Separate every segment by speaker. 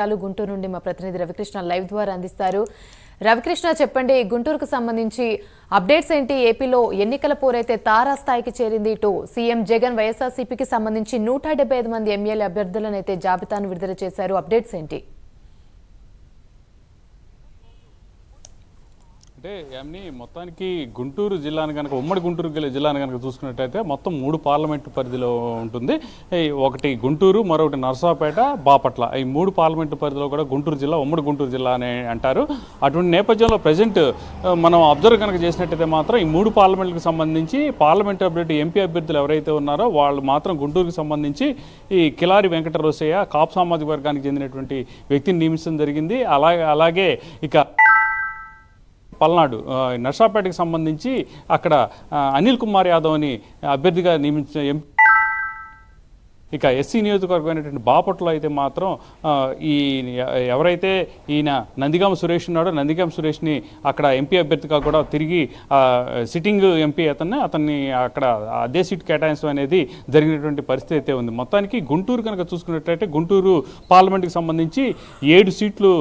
Speaker 1: వివరాలు గుంటూరు నుండి మా ప్రతినిధి రవికృష్ణ లైవ్ ద్వారా అందిస్తారు. రవికృష్ణ చెప్పండి గుంటూరుకు సంబంధించి అప్డేట్స్ ఏంటి? ఏపీలో ఎన్నికల పోరైతే తారాస్థాయికి చేరింది ఇటు సీఎం జగన్ వైఎస్ఆర్సీపీకి సంబంధించి నూట మంది ఎమ్మెల్యే అభ్యర్థులను అయితే జాబితాను విడుదల చేశారు. అప్డేట్స్ ఏంటి?
Speaker 2: అంటే యామిని మొత్తానికి గుంటూరు జిల్లాను కనుక ఉమ్మడి గుంటూరు జిల్లా- జిల్లాను కనుక చూసుకున్నట్టయితే మొత్తం మూడు పార్లమెంటు పరిధిలో ఉంటుంది. ఒకటి గుంటూరు మరొకటి నర్సాపేట బాపట్ల. ఈ మూడు పార్లమెంటు పరిధిలో కూడా గుంటూరు జిల్లా ఉమ్మడి గుంటూరు జిల్లా అని అంటారు. అటువంటి నేపథ్యంలో ప్రజెంట్ మనం అబ్జర్వ్ కనుక చేసినట్టయితే మాత్రం ఈ మూడు పార్లమెంట్లకు సంబంధించి పార్లమెంట్ అభ్యర్థి ఎంపీ అభ్యర్థులు ఎవరైతే ఉన్నారో వాళ్ళు మాత్రం గుంటూరుకు సంబంధించి ఈ కిలారి వెంకట రోసయ్య కాపు సామాజిక వర్గానికి చెందినటువంటి వ్యక్తిని నియమించడం జరిగింది. అలాగే అలాగే ఇక పల్నాడు ఆ, నర్సాపేటకి సంబంధించి అక్కడ అనిల్ కుమార్ యాదవ్ని అభ్యర్థిగా నియమించిన ఎం ఇక ఎస్సీ నియోజకవర్గమైనటువంటి బాపట్లో అయితే మాత్రం ఈ ఎవరైతే ఈయన నందిగామ సురేష్ ఉన్నాడో నందిగామ సురేష్ని అక్కడ ఎంపీ అభ్యర్థిగా కూడా తిరిగి సిట్టింగ్ ఎంపీ అతన్ని అతన్ని అక్కడ అదే సీట్ కేటాయించడం అనేది జరిగినటువంటి పరిస్థితి అయితే ఉంది. మొత్తానికి గుంటూరు కనుక చూసుకున్నట్లయితే గుంటూరు పార్లమెంట్కి సంబంధించి ఏడు సీట్లు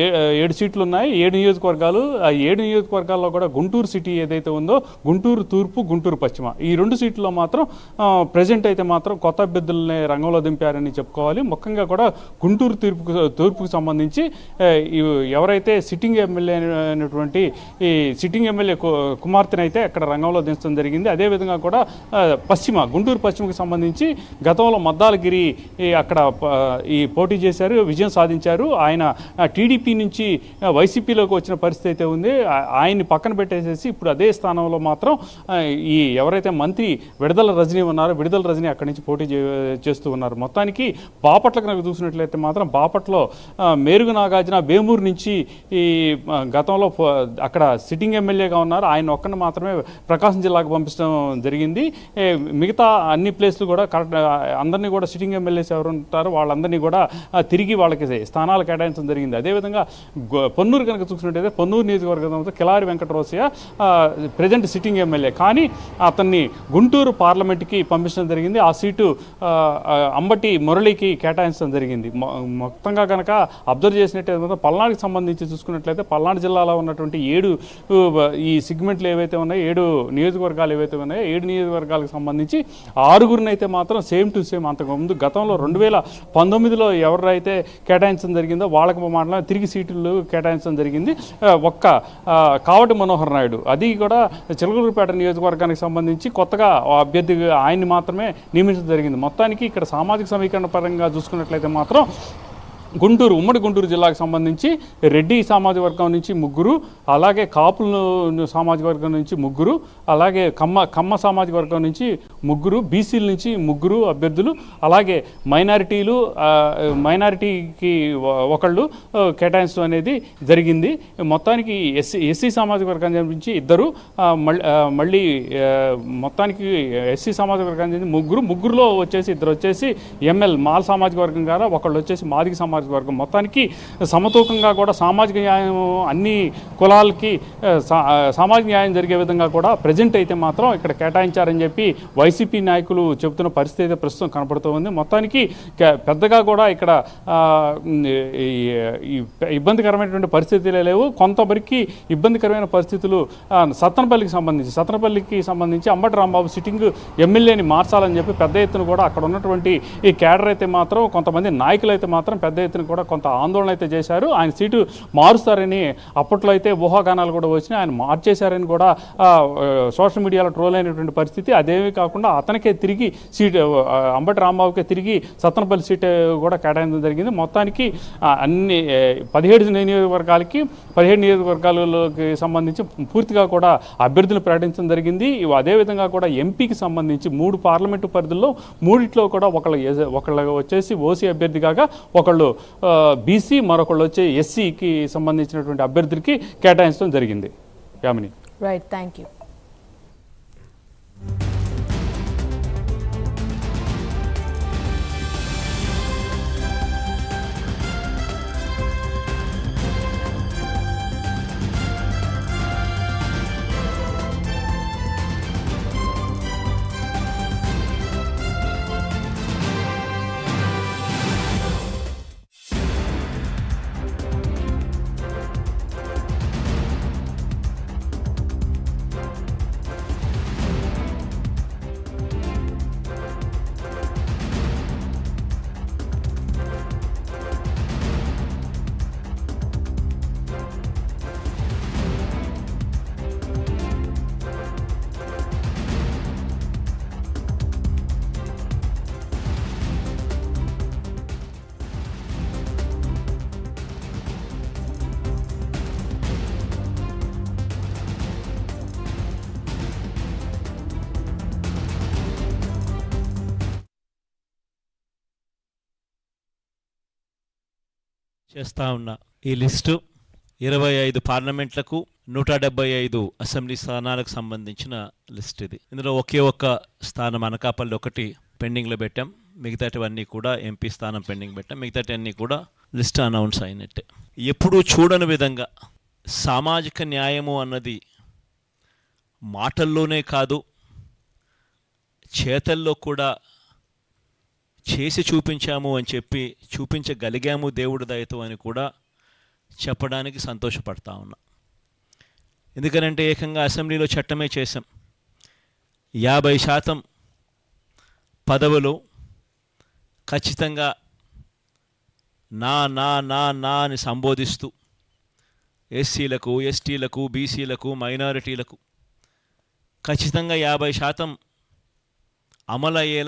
Speaker 2: ఏ- ఏడు సీట్లు ఉన్నాయి. ఏడు నియోజకవర్గాలు ఆ ఏడు నియోజకవర్గాల్లో కూడా గుంటూరు సిటీ ఏదైతే ఉందో గుంటూరు తూర్పు గుంటూరు పశ్చిమ. ఈ రెండు సీట్లలో మాత్రం ప్రజెంట్ అయితే మాత్రం కొత్త అభ్యర్థులనే రంగంలో దింపారని చెప్పుకోవాలి. ముఖ్యంగా కూడా గుంటూరు తీర్పుకు తూర్పుకు సంబంధించి ఎవరైతే సిట్టింగ్ ఎమ్మెల్యే అయినటువంటి ఈ సిట్టింగ్ ఎమ్మెల్యే కుమార్తెనైతే అక్కడ రంగంలో దించడం జరిగింది. అదేవిధంగా కూడా పశ్చిమ గుంటూరు పశ్చిమకు సంబంధించి గతంలో మద్దాలగిరి అక్కడ ఈ పోటీ చేశారు విజయం సాధించారు. ఆయన టీడీపీ నుంచి వైసీపీలోకి వచ్చిన పరిస్థితి అయితే ఉంది. ఆయన్ని పక్కన పెట్టేసేసి ఇప్పుడు అదే స్థానంలో మాత్రం ఈ ఎవరైతే మంత్రి విడుదల రజనీ ఉన్నారో విడుదల రజనీ అక్కడి నుంచి పోటీ చేస్తూ ఉన్నారు. మొత్తానికి బాపట్ల కనుక చూసినట్లయితే మాత్రం బాపట్లో మేరుగు నాగార్జున వేమూరు నుంచి ఈ గతంలో అక్కడ సిట్టింగ్ ఎమ్మెల్యేగా ఉన్నారు. ఆయన ఒక్కడిని మాత్రమే ప్రకాశం జిల్లాకు పంపించడం జరిగింది. మిగతా అన్ని ప్లేస్లు కూడా కరెక్ట్ అందరినీ కూడా సిట్టింగ్ ఎమ్మెల్యేస్ ఎవరు ఉంటారో వాళ్ళందరినీ కూడా తిరిగి వాళ్ళకి స్థానాలు కేటాయించడం జరిగింది. అదేవిధంగా పొన్నూరు కనుక చూసినట్టయితే Ponnuru నియోజకవర్గంతో Kilari Venkatarosaiah present sitting MLA. కానీ అతన్ని గుంటూరు పార్లమెంట్కి పంపించడం జరిగింది. ఆ సీటు అంబటి మురళికి కేటాయించడం జరిగింది. మొత్తంగా కనుక అబ్జర్వ్ చేసినట్టు పల్నాడుకి సంబంధించి చూసుకున్నట్లయితే పల్నాడు జిల్లాలో ఉన్నటువంటి ఏడు ఈ సిగ్మెంట్లు ఏవైతే ఉన్నాయో ఏడు నియోజకవర్గాలు ఏవైతే ఉన్నాయో ఏడు నియోజకవర్గాలకు సంబంధించి ఆరుగురిని అయితే మాత్రం సేమ్ టు సేమ్ అంతకుముందు గతంలో రెండు వేల పంతొమ్మిదిలో ఎవరైతే కేటాయించడం జరిగిందో వాళ్ళకి మాత్రం తిరిగి సీట్లు కేటాయించడం జరిగింది. ఒక్క కావటి మనోహర్ నాయుడు. అది కూడా చిలకలూరుపేట నియోజకవర్గానికి సంబంధించి కొత్తగా అభ్యర్థి అభ్యర్థిగా ఆయన్ని మాత్రమే నియమించడం జరిగింది. మొత్తం మొత్తానికి ఇక్కడ సామాజిక సమీకరణ పరంగా చూసుకున్నట్లయితే మాత్రం గుంటూరు ఉమ్మడి గుంటూరు జిల్లాకు సంబంధించి రెడ్డి సామాజిక వర్గం నుంచి ముగ్గురు అలాగే కాపులు సామాజిక వర్గం నుంచి ముగ్గురు అలాగే కమ్మ కమ్మ సామాజిక వర్గం నుంచి ముగ్గురు బీసీల నుంచి ముగ్గురు అభ్యర్థులు అలాగే మైనారిటీలు మైనారిటీకి ఒకళ్ళు కేటాయించడం అనేది జరిగింది. మొత్తానికి ఎస్సీ ఎస్సీ సామాజిక వర్గానికి నుంచి ఇద్దరు మళ్ళీ మళ్ళీ మొత్తానికి ఎస్సీ సామాజిక వర్గానికి చెందిన ముగ్గురు ముగ్గురులో వచ్చేసి ఇద్దరు వచ్చేసి ఎంఎల్ మాల్ సామాజిక వర్గం గారా ఒకళ్ళు వచ్చేసి మాదిగ సామాజిక వర్గం మొత్తానికి సమతూకంగా కూడా సామాజిక న్యాయం అన్ని కులాలకి సా- సామాజిక న్యాయం జరిగే విధంగా కూడా ప్రజెంట్ అయితే మాత్రం ఇక్కడ కేటాయించారని చెప్పి వైసీపీ నాయకులు చెబుతున్న పరిస్థితి అయితే ప్రస్తుతం కనపడుతుంది మొత్తానికి పెద్దగా కూడా ఇక్కడ ఈ- ఇబ్బందికరమైనటువంటి పరిస్థితులే లేవు. కొంతవరకు ఇబ్బందికరమైన పరిస్థితులు సత్తనపల్లికి సంబంధించి సత్తనపల్లికి సంబంధించి అంబటి రాంబాబు సిట్టింగ్ ఎమ్మెల్యేని మార్చాలని చెప్పి పెద్ద ఎత్తున కూడా అక్కడ ఉన్నటువంటి ఈ క్యాడర్ అయితే మాత్రం కొంతమంది నాయకులు అయితే మాత్రం పెద్ద ఎత్తున కూడా కొంత ఆందోళన అయితే చేశారు. ఆయన సీటు మారుస్తారని అప్పట్లో అయితే ఊహాగానాలు కూడా వచ్చినాయి. ఆయన మార్చేశారని కూడా సోషల్ మీడియాలో ట్రోల్ అయినటువంటి పరిస్థితి. అదేమీ కాకుండా అతనికే తిరిగి సీటు అంబటి రాంబాబుకే తిరిగి సత్తనపల్లి సీటు కూడా కేటాయించడం జరిగింది. మొత్తానికి అన్ని పదిహేడు నియోజకవర్గాలకి పదిహేడు నియోజకవర్గాలకి సంబంధించి పూర్తిగా కూడా అభ్యర్థులు ప్రకటించడం జరిగింది. అదేవిధంగా కూడా ఎంపీకి సంబంధించి మూడు పార్లమెంటు పరిధుల్లో మూడిట్లో కూడా ఒకళ్ళు ఒకళ్ళు వచ్చేసి ఓసీ అభ్యర్థి కాగా ఒకళ్ళు బీసీ మరొకళ్ళు వచ్చి ఎస్సీకి సంబంధించినటువంటి అభ్యర్థులకి కేటాయించడం జరిగింది. యామిని.
Speaker 1: రైట్ థ్యాంక్ యూ
Speaker 3: చేస్తా ఉన్నా. ఈ లిస్టు ఇరవై ఐదు పార్లమెంట్లకు నూట డెబ్బై ఐదు అసెంబ్లీ స్థానాలకు సంబంధించిన లిస్ట్ ఇది. ఇందులో ఒకే ఒక్క స్థానం అనకాపల్లి ఒకటి పెండింగ్లో పెట్టాం. మిగతాటివన్నీ కూడా ఎంపీ స్థానం పెండింగ్ పెట్టాం. మిగతాటి కూడా లిస్ట్ అనౌన్స్ అయినట్టే. ఎప్పుడూ చూడని విధంగా సామాజిక న్యాయము అన్నది మాటల్లోనే కాదు చేతల్లో కూడా చేసి చూపించాము అని చెప్పి చూపించగలిగాము దేవుడి దయతో అని కూడా చెప్పడానికి సంతోషపడతా ఉన్నా. ఎందుకనంటే ఏకంగా అసెంబ్లీలో చట్టమే చేశాం. యాభై శాతం పదవులు ఖచ్చితంగా నా నా నా నా అని సంబోధిస్తూ ఎస్సీలకు ఎస్టీలకు బీసీలకు మైనారిటీలకు ఖచ్చితంగా యాభై శాతం అమలయ్యేలా